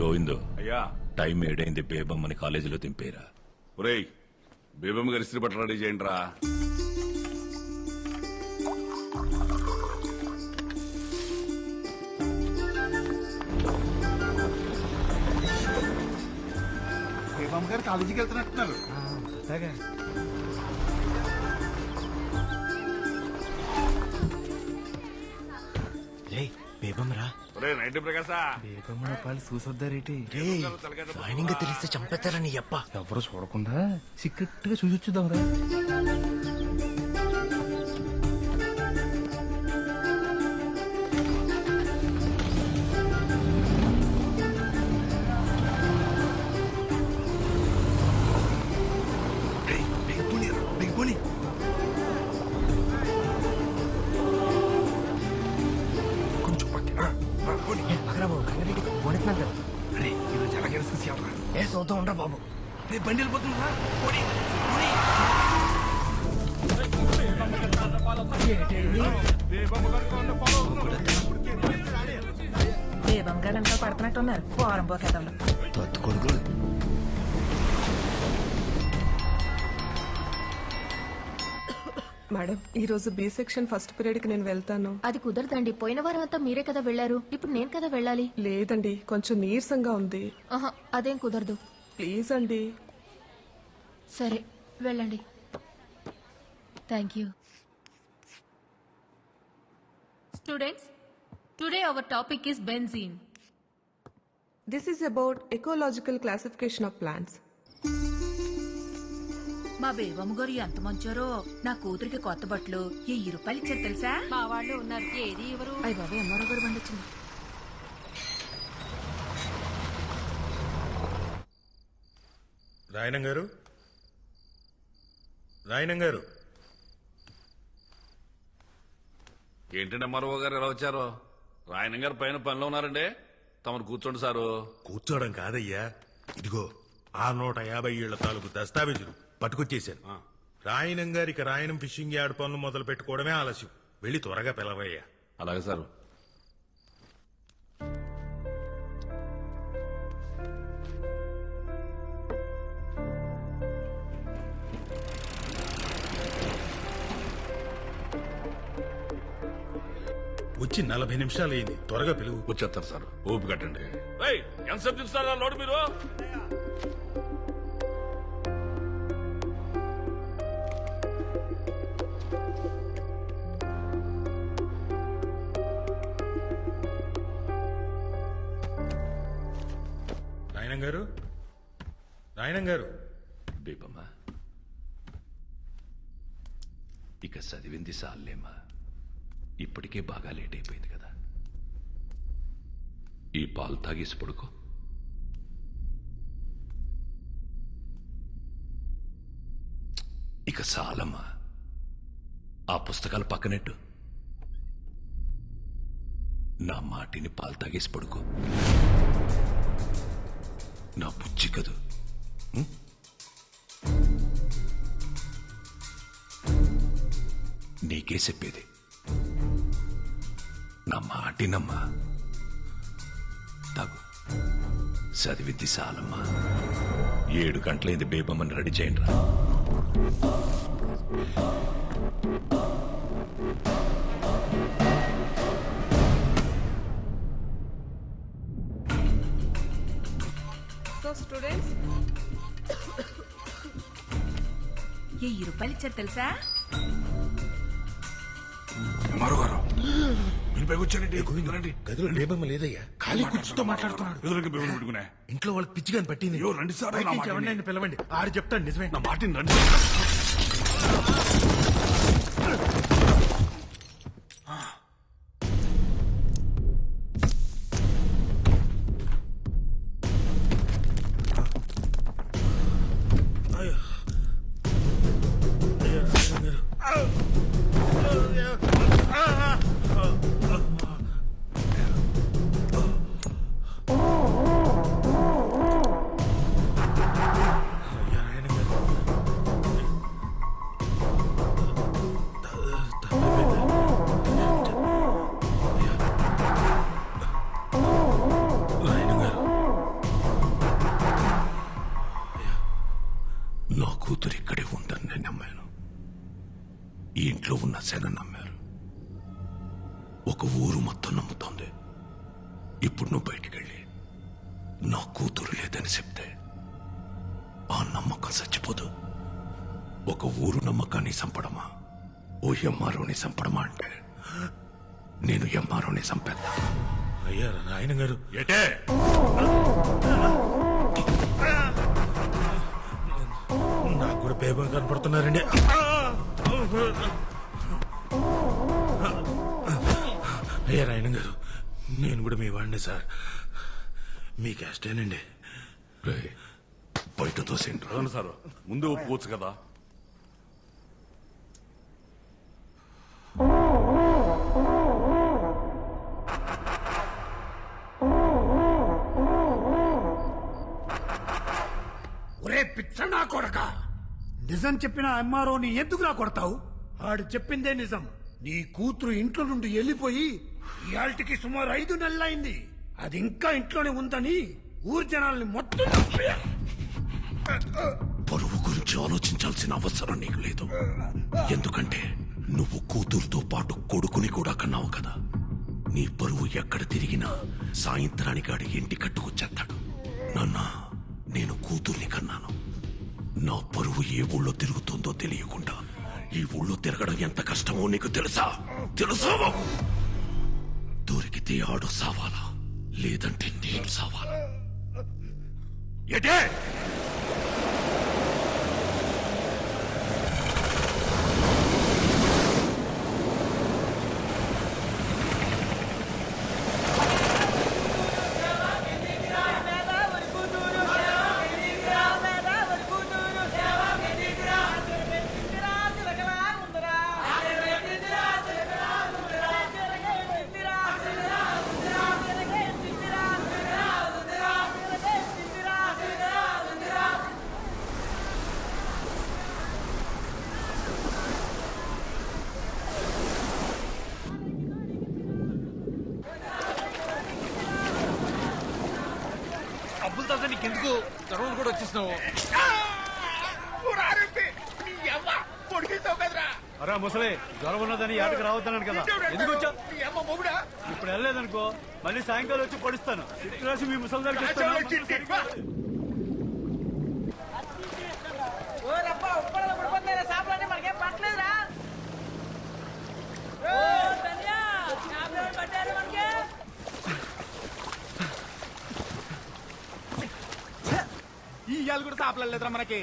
గోవిందు అయ్యా. టైం ఏడైంది బేబమ్మని కాలేజీలో దింపేరా. ఒరేయ్ బేబమ్మ గారి ఇస్త్రీ బట్టలు రెడీ చేయండి రా బేబమ్మ గారు కాలేజీకి వెళ్తున్నట్టున్నారు. రే బేబమ్రా ఒరే నైట్ ప్రకాశా బేబమ్మ పాలు చూసొద్దారేటి? రే జాయినింగ్ తెలిస్తే చంపేస్తారా నీ అప్ప ఎవరు చూడకుండా సీక్రెట్గా చూసొచ్చుదాం రా బాబు రే బండి వెళ్ళిపోతుందా. బేబం గడంతో పడుతున్నట్టున్నారు. వారం పోకేతంలో. తత్తు కొడుకులు మేడం ఈ రోజు బి సెక్షన్ ఫస్ట్ పీరియడ్కి నేను వెళ్తాను. అది కుదరదండి. పోయిన వారం అంతా మీరే కదా వెళ్ళారు ఇప్పుడు నేను కదా వెళ్ళాలి. లేదండి కొంచెం నీరసంగా ఉంది. ఆహా అదేం కుదరదు. ప్లీజ్ అండి. సరే వెళ్ళండి. Thank you students today our topic is benzene this is about ecological classification of plants మా బేబమ్మ గారు ఎంత మంచారో నా కూతురికి కొత్త బట్టలు వెయ్యి రూపాయలు ఇచ్చారు తెలుసా? మా వాళ్ళు ఉన్నారు ఏది ఎవరు అయ్య బాబా ఎంఆర్ఓ గారు బండి వచ్చింది రాయనం గారు? రాయనం గారు? ఏంటంటే మరో గారు ఎలా వచ్చారు? రాయన గారు పైన పనిలో ఉన్నారండి. తమరు కూర్చోండి సారు. కూర్చోవడం కాదయ్యా. ఇదిగో ఆ నూట యాభై ఏళ్ళ తాలూకు దస్తావేజులు పట్టుకొచ్చేశాను రాయనం గారికి రాయనం ఫిషింగ్ యార్డ్ పనులు మొదలు పెట్టుకోవడమే ఆలస్యం. వెళ్ళి త్వరగా పిలవయ్యా. అలాగే సారు. వచ్చి నలభై నిమిషాలు అయింది త్వరగా పిలువు. వచ్చేస్తారు సార్. ఓపి కట్టండి ఎంతసేపు చూస్తారా లోడు మీరు? రాయనం గారు? రాయనం గారు? బేబమ్మ ఇక చదివింది సాలేమ్మా ఇప్పటికే బాగా లేట్ అయిపోయింది కదా. ఈ పాలు తాగేసి పడుకో. ఇక సాలమ్మా ఆ పుస్తకాలు పక్కనెట్టు. నా మాటిని పాలు తాగేసి పడుకో. నా బుజ్జి కదూ. నీకే చెప్పేది. నా మాటినమ్మా. తాగు. చదివిద్ది సాలమ్మా ఏడు గంటలైంది బేబమ్మని రెడీ చేయండి రా. సో స్టూడెంట్స్ వెయ్యి రూపాయలు ఇచ్చారు తెలుసా? మరో గారు మీరు పైకి వచ్చారండి. రండి. గదిలో లేబమ్మ లేదయ్యా? ఖాళీ కూర్చుతో మాట్లాడుతున్నాడు. ఎదురుకి బేబుని పెట్టుకునే. ఇంట్లో వాళ్ళకి పిచ్చిగాని పట్టింది. అయ్యో, రండి సార్, నా మాట ఎవరినైనా. పిలవండి. ఆడు చెప్తాడు నిజమే. నా మాటిని రండి. ఉన్న శన నమ్మారు. ఒక ఊరు మొత్తం నమ్ముతోంది. ఇప్పుడు నువ్వు బయటికెళ్ళి నా కూతురు లేదని చెప్తే ఆ నమ్మకం చచ్చిపోదు. ఒక ఊరు నమ్మకాన్ని చంపడమా? ఓ ఎంఆర్ఓని చంపడమా అంటే నేను ఎంఆర్ఓని చంపేద్దా? అయ్యా రాయనం గారు. ఏటే? నాకు కూడా పేపర్ కనపడుతున్నారండి. రాయనం గారు నేను కూడా మీ వాడిని సార్. మీ క్యాస్టేనండి బయట తోసేండ్రు అవును సార్ ముందు ఒప్పుకోవచ్చు కదా. ఒరే పిచ్చనా కొడక నిజం చెప్పిన ఎంఆర్ఓని ఎందుకు నా కొడతావు? ఆడు చెప్పిందే నిజం. నీ కూతురు ఇంట్లో నుండి వెళ్ళిపోయి ఇయాల్టికి సుమారు ఐదు నెలలైంది. అది ఇంకా ఇంట్లోనే ఉందని ఊరు జనాల్ని మొత్తం పరువు గురించి ఆలోచించాల్సిన అవసరం నీకు లేదు. ఎందుకంటే నువ్వు కూతురుతో పాటు కొడుకుని కూడా కన్నావు కదా. నీ పరువు ఎక్కడ తిరిగినా సాయంత్రానికి ఆడి ఇంటి కట్టుకొచ్చేస్తాడు నాన్న నేను కూతుర్ని కన్నాను. నా పరువు ఏ ఊళ్ళో తిరుగుతుందో తెలియకుండా ఈ ఊళ్ళో తిరగడం ఎంత కష్టమో నీకు తెలుసా? తెలుసా బాబు? అయితే ఆడు సావాలా లేదంటే నేను సావాలా? ఎటే నీకెందుకు గర్వం కూడా వచ్చేసినావు? అరా ముసలి జ్వరం ఉన్నదని ఆటకు రావద్దన్నాను కదా. ఎందుకు వచ్చా ఇప్పుడు వెళ్ళలేదనుకో మళ్ళీ సాయంకాలం వచ్చి పడుస్తాను. రాసి మీ ముసలి దగ్గరికి ఇస్తాను. ఈ ఇయాలు కూడా సాపలేదురా మనకి.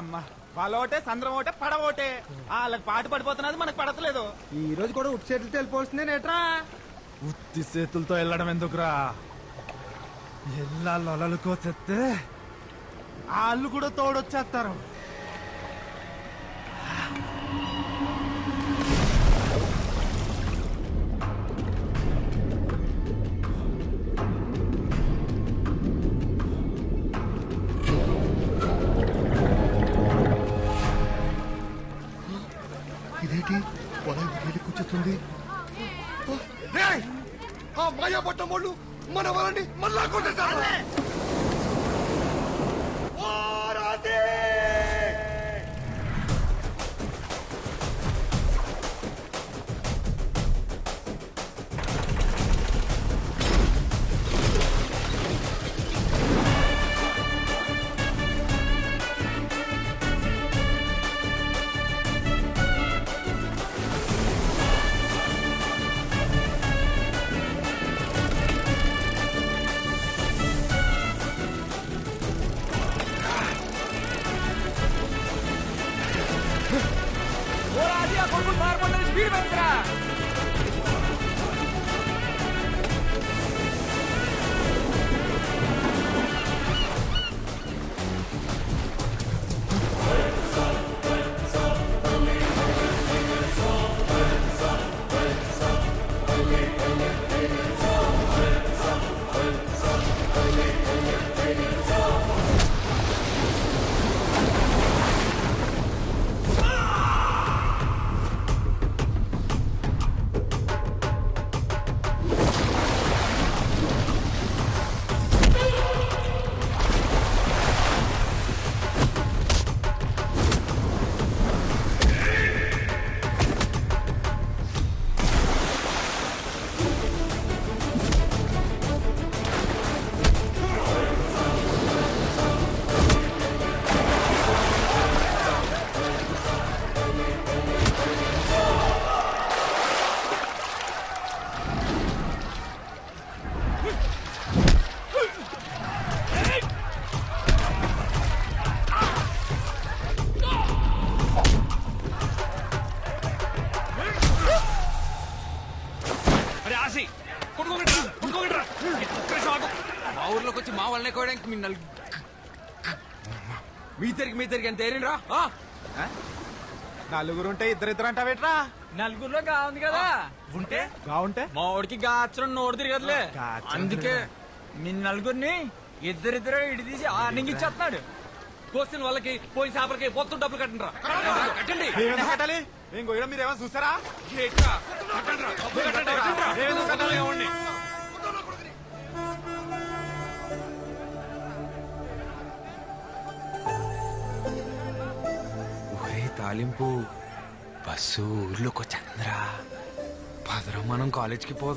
అమ్మా వాళ్ళ ఒకటే సంద్రం ఒకటే పడవ ఒకటే వాళ్ళకి పాటు పడిపోతున్నది మనకు పడతలేదు. ఈ రోజు కూడా ఉట్టి చేతులతో వెళ్ళిపోతుంది నేట్రా. ఉత్తి చేతులతో వెళ్ళడం ఎందుకురా? ఎల్లా లొలలుకో చెప్తే వాళ్ళు కూడా తోడొచ్చేస్తారు. వెళ్ళి కూర్చుంది ఆ మాయా పట్టం వాళ్ళు మన వాళ్ళని మళ్ళా కొట్టేశారు. వాళ్ళని కూడా ఇంక మీ నలుగు మీ తిరిగి మీ తిరిగి ఎంత ఏరిరా నలుగురు ఉంటే ఇద్దరిద్దరు అంటావేట్రా నలుగురులో కావుంది కదా. ఉంటే? బాగుంటే మా వాడికి గాచరం నోడు తిరగదులే. అందుకే మీ నలుగురిని ఇద్దరిద్దరు ఇడి తీసి ఆర్నింగ్ ఇచ్చేస్తున్నాడు కోసిన వాళ్ళకి పోయిన చేపలకి మొత్తం డబ్బులు కట్టండి కట్టండి. మేమెందుకు కట్టాలి? మేము గోయడం మీరు ఏమైనా చూసారా మేమెందుకు కట్టాలి? ఇవ్వండి తాలింపు బస్సు ఊర్లోకి చంద్ర పదరం మనం కాలేజ్కి పోదాం.